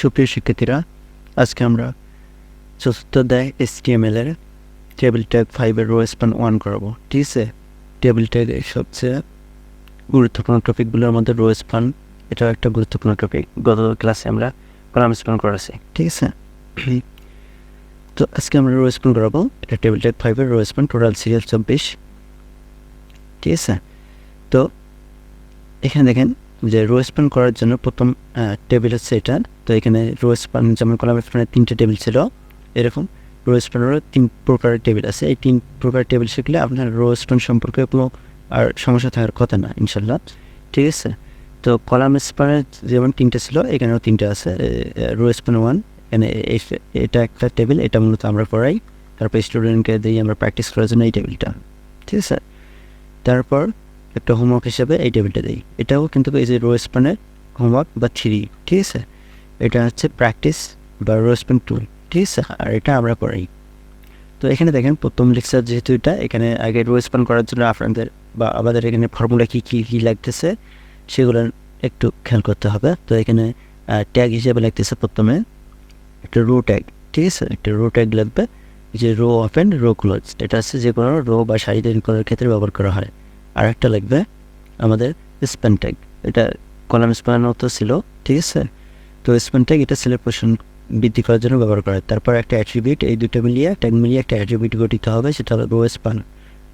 সুপ্রিয় শিক্ষার্থীরা, আজকে আমরা চতুর্থ দেয় এস টি এম এর টেবিল ট্যাগ ফাইভের রো স্পান ওয়ান করাবো। ঠিক আছে? টেবিল ট্যাগের সবচেয়ে গুরুত্বপূর্ণ টপিকগুলোর মধ্যে রো স্পান এটাও একটা গুরুত্বপূর্ণ টপিক গত ক্লাসে আমরা কলাম স্পান করেছি। ঠিক আছে? তো আজকে আমরা রো স্পান করাবো। এটা টেবিল ট্যাগ ফাইভের রো স্পান টোটাল সিরিয়াল চব্বিশ। ঠিক আছে? তো এখানে দেখেন যে রো স্পান করার জন্য প্রথম টেবিল হচ্ছে এটা। তো এখানে রো স্পান যেমন কলাম স্পানের তিনটে টেবিল ছিল। এরকম রো স্পানেরও তিন প্রকারের টেবিল আছে। এই তিন প্রকারের টেবিল শিখলে আপনার রো স্পান সম্পর্কে কোনো আর সমস্যা থাকার কথা না ইনশাল্লাহ ঠিক আছে? তো কলাম স্পানের যেমন তিনটে ছিল, এখানেও তিনটে আছে। রো স্পান ওয়ান এখানে এটা একটা টেবিল এটা মূলত আমরা পড়াই। তারপর স্টুডেন্টকে দিই আমরা প্র্যাকটিস করার জন্য এই টেবিলটা ঠিক আছে? তারপর একটা হোমওয়ার্ক হিসেবে এই টেবিলটা দিই। এটাও কিন্তু এই যে রো স্পানের হোমওয়ার্ক বা থ্রি ঠিক আছে? এটা হচ্ছে প্র্যাকটিস বা রো স্পান টু ঠিক আছে? আর এটা আমরা করাই তো এখানে দেখেন, প্রথম লেকচার যেহেতু এটা, এখানে আগে রো স্পান করার জন্য আপনাদের বা আমাদের এখানে ফর্মুলা কী কী কী লাগতেছে, সেগুলো একটু খেয়াল করতে হবে। তো এখানে ট্যাগ হিসেবে লাগতেছে প্রথমে একটা রো ট্যাগ ঠিক আছে? একটা রো ট্যাগ লাগবে, যে রো ওপেন রো ক্লোজ এটা হচ্ছে যে কোনো রো বা সারি তৈরি করার ক্ষেত্রে ব্যবহার করা হয়। আর একটা লাগবে আমাদের স্প্যান এটা কলাম স্প্যানও তো ছিল, ঠিক আছে? তো স্প্যান এটা সিলেকশন বৃদ্ধি করার জন্য ব্যবহার করা হয়। তারপর একটা অ্যাট্রিবিউট এই দুটো মিলিয়ে ট্যাগ মিলিয়ে একটা অ্যাট্রিবিউট গঠিত হবে, সেটা হলো রো স্প্যান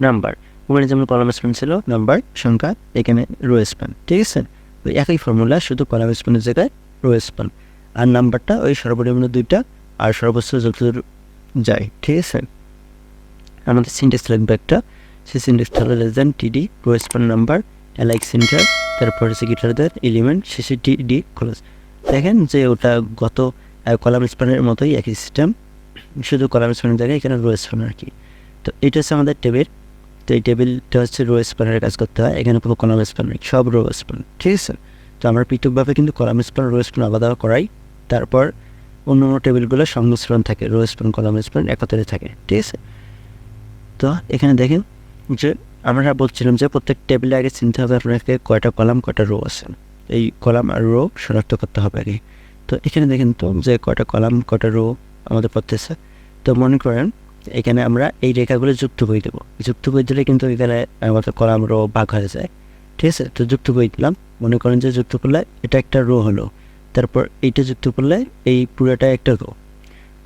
নাম্বার ওখানে যেমন কলাম স্প্যান ছিল নাম্বার সংখ্যা, এখানে রো স্প্যান ঠিক আছে? তো একই ফর্মুলা শুধু কলাম স্প্যানের জায়গায় রো স্প্যান আর নাম্বারটা ওই সর্বনিম্ন দুইটা, আর সর্বোচ্চ যতদূর যায়, ঠিক আছে? আমাদের সিনটেক্স লাগবে একটা সিনটেক্সটা হলো লেস দেন টিডি রোয়েসপান নাম্বার অ্যালাইক সেন্টার তারপর হচ্ছে গিটারদের এলিমেন্ট শেষে টিডি ক্লোজ দেখেন যে ওটা গত কলাম স্পানের মতোই একই সিস্টেম শুধু কলাম স্পানের জায়গায়, এখানে রো স্পান আর কি। তো এটা হচ্ছে আমাদের টেবিল তো এই টেবিলটা হচ্ছে রো স্পানের কাজ করতে হয়। এখানে পুরো কলাম স্পান নেই সব রো স্পান ঠিক আছে? তো আমরা পৃথকভাবে কিন্তু কলাম স্পান রো স্পান আলাদা করাই। তারপর অন্য অন্য টেবিলগুলো সংমিশ্রণ থাকে। রো স্পান কলাম স্পান একত্রে থাকে। ঠিক আছে? তো এখানে দেখেন যে আমরা বলছিলাম যে প্রত্যেক টেবিলে আগে চিনতে হবে আপনাকে কয়টা কলাম কয়টা রো আছে। এই কলাম আর রো শনাক্ত করতে হবে আগে। তো এখানে দেখেন তো যে কয়টা কলাম কয়টা রো আমাদের পড়তেছে। তো মনে করেন এখানে আমরা এই রেখাগুলো যুক্ত করে দেবো। যুক্ত করে দিলে কিন্তু এখানে আমাদের কলাম রো ভাগ হয়ে যায়। ঠিক আছে? তো যুক্ত করে দিলাম। মনে করেন যে যুক্ত করলে এটা একটা রো হলো। তারপর এইটা যুক্ত করলে এই পুরোটা একটা রো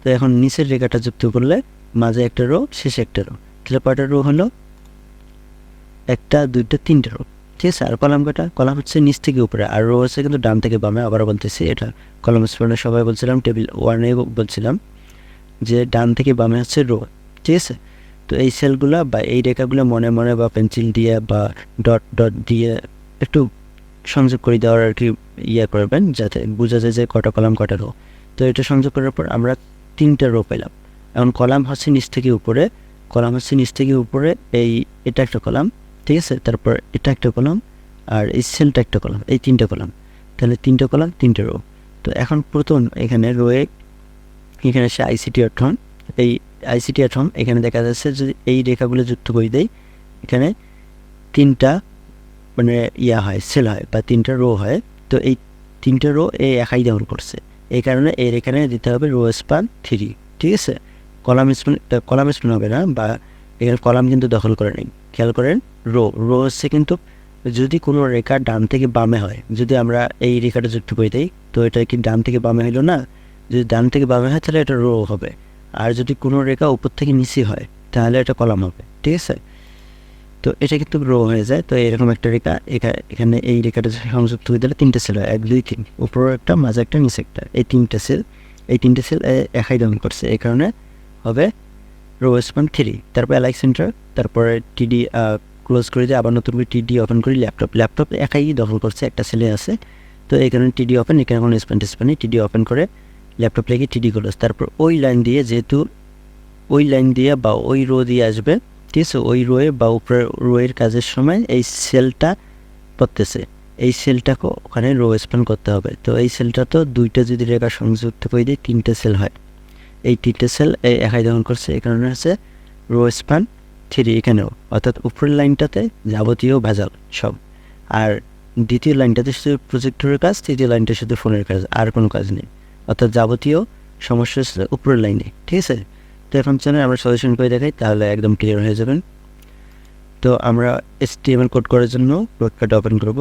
তো এখন নিচের রেখাটা যুক্ত করলে মাঝে একটা রো শেষে একটা রো তাহলে কয়টা রো হলো? একটা, দুইটা, তিনটা রো ঠিক আছে? আর কলাম কটা কলাম হচ্ছে নিচ থেকে উপরে। আর রো হচ্ছে কিন্তু ডান থেকে বামে আবার বলতেছি এটা। কলাম স্পনে সবাই বলছিলাম, টেবিল ওয়ানে বলছিলাম যে ডান থেকে বামে হচ্ছে রো। ঠিক আছে? তো এই সেলগুলো বা এই রেখাগুলো মনে মনে বা পেন্সিল দিয়ে বা ডট ডট দিয়ে একটু সংযোগ করে দেওয়ার আর কি ইয়ে করবেন যাতে বোঝা যায় যে কটা কলাম কটা রো। তো এটা সংযোগ করার পর আমরা তিনটা রো পেলাম। এখন কলাম হচ্ছে নিচ থেকে উপরে। কলাম হচ্ছে নিচ থেকে উপরে। এই, এটা একটা কলাম। ঠিক আছে? তারপর এটা একটা কলাম আর এই সেলটা একটা কলাম, এই তিনটা কলাম। তাহলে তিনটা কলাম, তিনটে রো তো এখন প্রথম এখানে রোয়ে এখানে সে আইসিটি অর্থন। এই আইসিটি অর্থন এখানে দেখা যাচ্ছে যদি এই রেখাগুলো যুক্ত করে দেয় এখানে তিনটা মানে ইয়া হয় সেল হয় বা তিনটা রো হয়। তো এই তিনটা রো এই একাই দখল করছে। এই কারণে এর এখানে দিতে হবে রো স্পান থ্রি ঠিক আছে? কলাম স্পান কলাম স্পান হবে না বা এখানে কলাম কিন্তু দখল করে নেই। খেয়াল করেন রো রো হচ্ছে কিন্তু যদি কোনো রেখা ডান থেকে বামে হয় যদি আমরা এই রেখাটা যুক্ত করে দিই তো এটা কি ডান থেকে বামে হইল না যদি ডান থেকে বামে হয় তাহলে এটা রো হবে আর যদি কোনো রেখা উপর থেকে নিচে হয় তাহলে এটা কলাম হবে ঠিক আছে তো এটা কিন্তু রো হয়ে যায় তো এরকম একটা রেখা এখা- এখানে এই রেখাটা সংযুক্ত হয়ে দিলে তিনটে সেল হয় এক দুই তিন উপরে একটা মাঝে একটা নিচে একটা এই তিনটে সেল এই তিনটে সেল একাই দমন করছে এই কারণে হবে রো স্পান থ্রি। তারপর অ্যালাইক সেন্টার, তারপরে টিডি ক্লোজ করে দিয়ে আবার নতুন করে টিডি ওপেন করি, ল্যাপটপ। ল্যাপটপ একাই দখল করছে, একটা ছেলে আছে। তো এই কারণে টিডি ওপেন এখানে কোনো স্পেন টিসপেনি টিডি ওপেন করে ল্যাপটপ লেগে টিডি ক্লোজ তারপর ওই লাইন দিয়ে যেহেতু ওই লাইন দিয়ে বা ওই রো দিয়ে আসবে, ঠিক আছে, ওই রোয়ে বা উপরের রোয়ের কাজের সময় এই সেলটা পড়তেছে। এই সেলটাকে ওখানে রো স্প্যান করতে হবে। তো এই সেলটা তো দুইটা যদি রেখা সংযুক্ত করে দিয়ে তিনটে সেল হয়। এই তিনটে সেল এই একাই দখল করছে, এই কারণে হচ্ছে রো স্প্যান থ্রি এখানেও, অর্থাৎ উপরের লাইনটাতে যাবতীয় ভেজাল সব। আর দ্বিতীয় লাইনটাতে শুধু প্রজেক্টরের কাজ, তৃতীয় লাইনটা শুধু ফোনের কাজ, আর কোনো কাজ নেই। অর্থাৎ যাবতীয় সমস্যা হচ্ছে উপরের লাইনে, ঠিক আছে? তো এখন চ্যানেল আমরা সলিউশন করে দেখাই, তাহলে একদম ক্লিয়ার হয়ে যাবেন। তো আমরা এস কোড করার জন্য নোটপ্যাড ওপেন করব।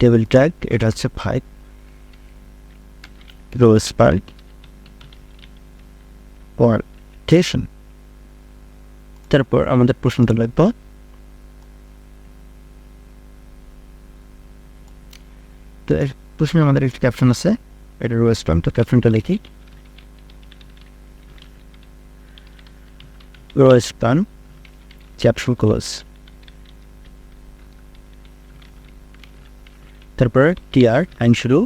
টেবিল ট্যাগ এটা হচ্ছে ফাইভ রো স্পার্ক ওয়ার্টেশন তারপর আমাদের প্রশ্নটা লিখব তো প্রশ্নে আমাদের একটি ক্যাপশন আছে, এটা রো স্পাম তো ক্যাপশনটা লিখি। রো স্পান ক্যাপশন ক্লোজ তারপর টিআর লাইন শুরু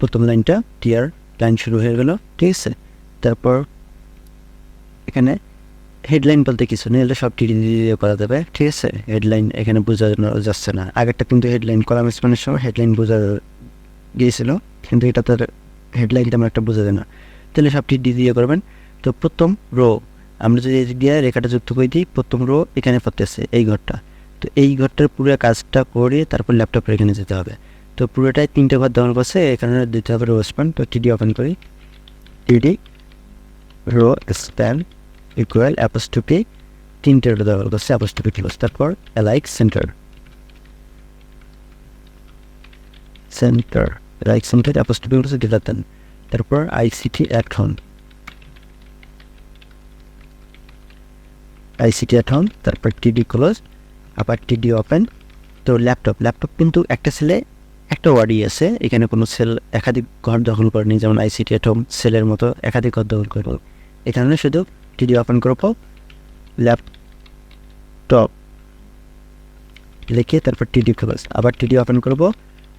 প্রথম লাইনটা টিআর লাইন শুরু হয়ে গেল, ঠিক আছে? তারপর এখানে হেডলাইন বলতে কিছু নেই, এটা সব টিডি দিয়ে করা যাবে, ঠিক আছে? হেডলাইন এখানে বোঝানো যাচ্ছে না। আগেরটা কিন্তু হেডলাইন কলাম স্পানের সময় হেডলাইন বোঝা গিয়েছিল, কিন্তু এটা তার হেডলাইন তেমন একটা বোঝা যায় না। তাহলে সব টিডি দিয়ে করবেন। তো প্রথম রো আমরা যদি এদিক দিয়ে রেখাটা যুক্ত করে দিই, প্রথম রো এখানে পড়তেছে এই ঘরটা। তো এই ঘরটার পুরো কাজটা করে তারপর ল্যাপটপের এখানে যেতে হবে। তো পুরোটাই তিনটে ঘর দেওয়ার পাশে এখানে দিতে হবে রো স্প্যান তো টিডি ওপেন করি। TD row span equal apostrophe তিনটে রো দেওয়ার পাশে অ্যাপোস্টপি ক্লোজ তারপর align center center align center apostrophe close দিলাতেন তারপর আইসিটি অ্যাকাউন্ট আইসিটি অ্যাকাউন্ট তারপর টিডি ক্লোজ আবার টিডি ওপেন তো ল্যাপটপ ল্যাপটপ কিন্তু একটা সেলে একটা ওয়ার্ডই আছে, এখানে কোনো সেল একাধিক ঘর দখল করেনি, যেমন আইসিটি অ্যাটম সেলের মতো একাধিক ঘর দখল করে এখানে শুধু টিডি ওপেন করব ল্যাপটপ লিখে তারপর টিডি ক্লোজ আবার টিডি ওপেন করব,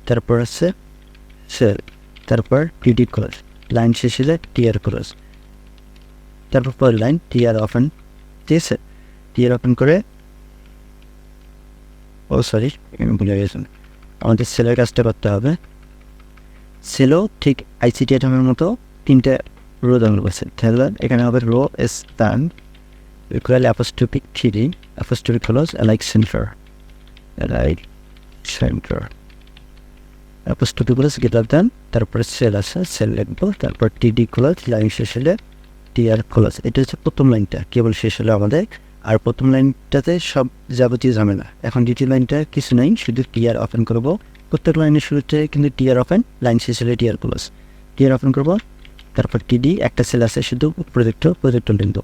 তারপর হচ্ছে সেল তারপর টিডি ক্লোজ লাইন শেষ হলে টিআর ক্লোজ তারপর পর লাইন টিআর ওপেন ঠিক আছে? টিআর ওপেন করে, ও সরি ভুলে গেছেন আমাদের সেলের কাজটা করতে হবে। সেলও ঠিক আইসিটি আইটেমের মতো তিনটে রো দেওয়া আছে। তাহলে এখানে হবে rowspan equal apostrophe three apostrophe close align center align center apostrophe close greater than তারপরে সেল আছে সেল লিখব তারপর টিডি ক্লোজ লাইন শেষ হলে টিআর ক্লোজ এটা হচ্ছে প্রথম লাইনটা কেবল শেষ হলে আমাদের আর প্রথম লাইনটাতে সব যাবতীয় ঝামেলা। এখন দ্বিতীয় লাইনটা কিছু নাই, শুধু টিআর ওপেন করব। প্রত্যেক লাইনের শুরুতে কিন্তু টিআর ওপেন লাইন শেষ হলে টিআর ক্লোজ টিআর ওপেন করব, তারপর টিডি একটা সেল আছে শুধু প্রজেক্ট প্রজেক্ট লিঙ্ক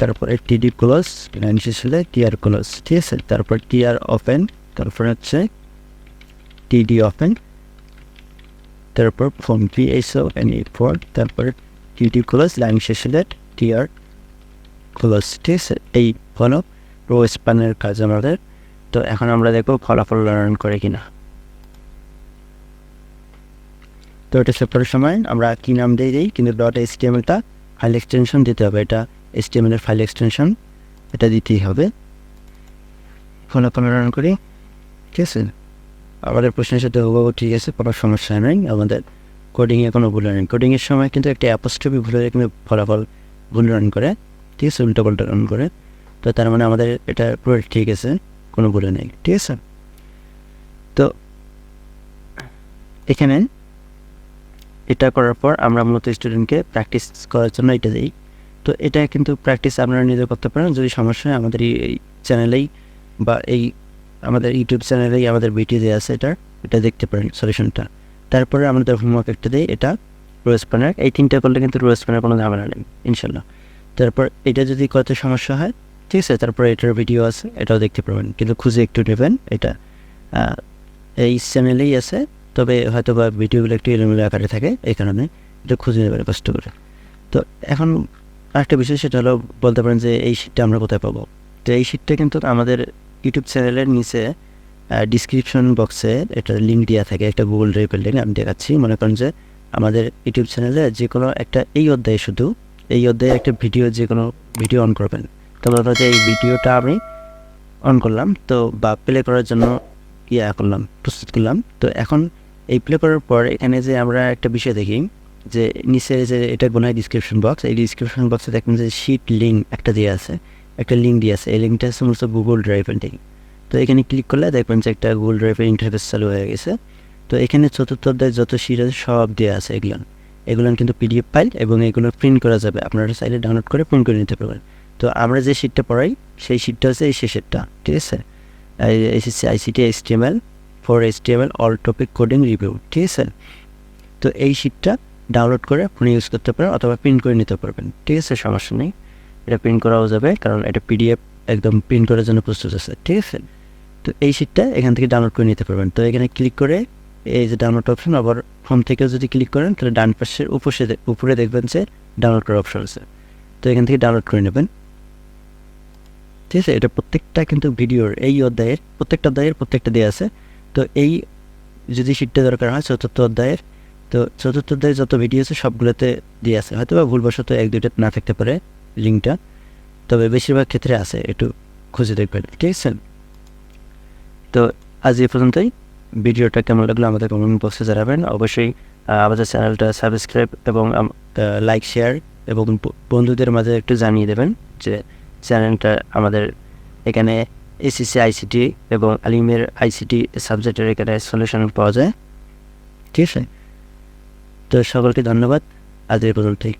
তারপরে টিডি ক্লোজ লাইন শেষ হলে টিআর ক্লোজ ঠিক আছে? তারপর টিআর ওপেন তারপর হচ্ছে টিডি ওপেন তারপর ফোন পি এইসব এন এই ফোর তারপর টিডি ক্লোজ লাইন শেষ হলে টিআর আছে এই হলো রো স্প্যানের কাজ আমাদের। তো এখন আমরা দেখব ফলাফল লার্ন করে কিনা। তো এটা সেভ সময় আমরা কী নাম দিয়ে দিই? কিন্তু ডট এস টি এমএলটা ফাইল এক্সটেনশন দিতে হবে। এটা এস টি এমএলের ফাইল এক্সটেনশন এটা দিতেই হবে। ফলাফল রান করি। ঠিক আছে? আমাদের প্রশ্নের সাথে হুবহু ঠিক আছে, কোনো সমস্যা নেই। আমাদের কোডিংয়ে কোনো ভুল নেই। কোডিংয়ের সময় কিন্তু একটা অ্যাপোস্টপি ভুল কিন্তু ফলাফল ভুল রান করে। ঠিক আছে, উল্টো রান করে। তো তার মানে আমাদের এটা পুরো ঠিক আছে, কোনো ভুলে নেই, ঠিক আছে? তো এখানে এটা করার পর আমরা মূলত স্টুডেন্টকে প্র্যাকটিস করার জন্য এটা দিই। তো এটা কিন্তু প্র্যাকটিস আপনারা নিজে করতে পারেন, যদি সমস্যা হয় আমাদের এই চ্যানেলেই বা এই আমাদের ইউটিউব চ্যানেলেই আমাদের ভিডিও দেওয়া আছে এটার এটা দেখতে পারেন সলিউশনটা তারপরে আমাদের হোমওয়ার্ক একটা দিই, এটা রোজ প্যানার এই তিনটা করলে কিন্তু রোজ প্যানার কোনো ঝামেলা নেই, ইনশাল্লাহ। তারপর এটা যদি কত সমস্যা হয়, ঠিক আছে, তারপর এটার ভিডিও আছে, এটাও দেখতে পারবেন। কিন্তু খুঁজে একটু নেবেন, এটা এই চ্যানেলেই আছে, তবে হয়তো বা ভিডিওগুলো একটু এলোমেলো আকারে থাকে, এই কারণে এটা খুঁজে নেবেন কষ্ট করে তো এখন আরেকটা বিষয়, সেটা হলো বলতে পারেন যে এই শিটটা আমরা কোথায় পাবো? তো এই শিটটা কিন্তু আমাদের ইউটিউব চ্যানেলের নিচে ডিসক্রিপশন বক্সে একটা লিঙ্ক দেওয়া থাকে, একটা গুগল ড্রাইভের লিঙ্ক আমি দেখাচ্ছি। মনে করেন যে আমাদের ইউটিউব চ্যানেলে যে কোনো একটা এই অধ্যায়ে শুধু এই অধ্যায়ে একটা ভিডিও যে কোনো ভিডিও অন করবেন। তো ধরো যে এই ভিডিওটা আমি অন করলাম। তো বা প্লে করার জন্য ইয়া করলাম, প্রস্তুত করলাম। তো এখন এই প্লে করার পর এখানে যে আমরা একটা বিষয় দেখি, যে নিচে যে এটা গোনা ডিসক্রিপশন বক্স এই ডিসক্রিপশন বক্সে দেখবেন যে শিট লিঙ্ক একটা দিয়ে আছে, একটা লিঙ্ক দিয়ে আছে। এই লিঙ্কটা হচ্ছে মূলত গুগল ড্রাইভের লিঙ্ক তো এখানে ক্লিক করলে দেখবেন যে একটা গুগল ড্রাইভের ইন্টারফেস চালু হয়ে গেছে। তো এখানে চতুর্থ অধ্যায় যত শিট আছে সব দেওয়া আছে এগুলো। এগুলো কিন্তু পিডিএফ ফাইল এবং এগুলো প্রিন্ট করা যাবে। আপনারা চাইলে ডাউনলোড করে প্রিন্ট করে নিতে পারবেন। তো আমরা যে শিটটা পড়াই, সেই শিটটা হচ্ছে এই শেষেরটা ঠিক আছে? SSC ICT HTML for HTML all topic coding review ঠিক আছে? তো এই শিটটা ডাউনলোড করে আপনি ইউজ করতে পারেন অথবা প্রিন্ট করে নিতে পারবেন, ঠিক আছে? সমস্যা নেই। এটা প্রিন্ট করাও যাবে, কারণ এটা পিডিএফ একদম প্রিন্ট করার জন্য প্রস্তুত আছে, ঠিক আছে? তো এই শিটটা এখান থেকে ডাউনলোড করে নিতে পারবেন। তো এখানে ক্লিক করে এই যে ডাউনলোড অপশন আবার হোম থেকে যদি ক্লিক করেন, তাহলে ডান পাশের উপসে উপরে দেখবেন যে ডাউনলোড করার অপশন আছে। তো এখান থেকে ডাউনলোড করে নেবেন। ঠিক আছে? এটা প্রত্যেকটা কিন্তু ভিডিওর, এই অধ্যায়ের, প্রত্যেকটা অধ্যায়ের প্রত্যেকটা দেওয়া আছে। তো এই যদি শিটটা দরকার হয়, চতুর্থ অধ্যায়ের, তো চতুর্থ অধ্যায়ে যত ভিডিও আছে, সবগুলোতে দিয়ে আছে। হয়তো বা ভুলবশত এক, দুইটা না থাকতে পারে লিঙ্কটা তবে বেশিরভাগ ক্ষেত্রে আছে, একটু খুঁজে দেখবেন। ঠিক আছে? তো আজ এই পর্যন্তই। ভিডিওটা কেমন লাগল আমাদের কমেন্ট বক্সে জানাবেন। অবশ্যই আমাদের চ্যানেলটা সাবস্ক্রাইব এবং লাইক, শেয়ার এবং বন্ধুদের মাঝে একটু জানিয়ে দেবেন যে চ্যানেলটা আমাদের এখানে এসিসি আইসিটি এবং আলিমের আইসিটি সাবজেক্টের এখানে সলিউশন পাওয়া যায়। ঠিক আছে? তো সকলকে ধন্যবাদ। আজ এই পর্যন্তই।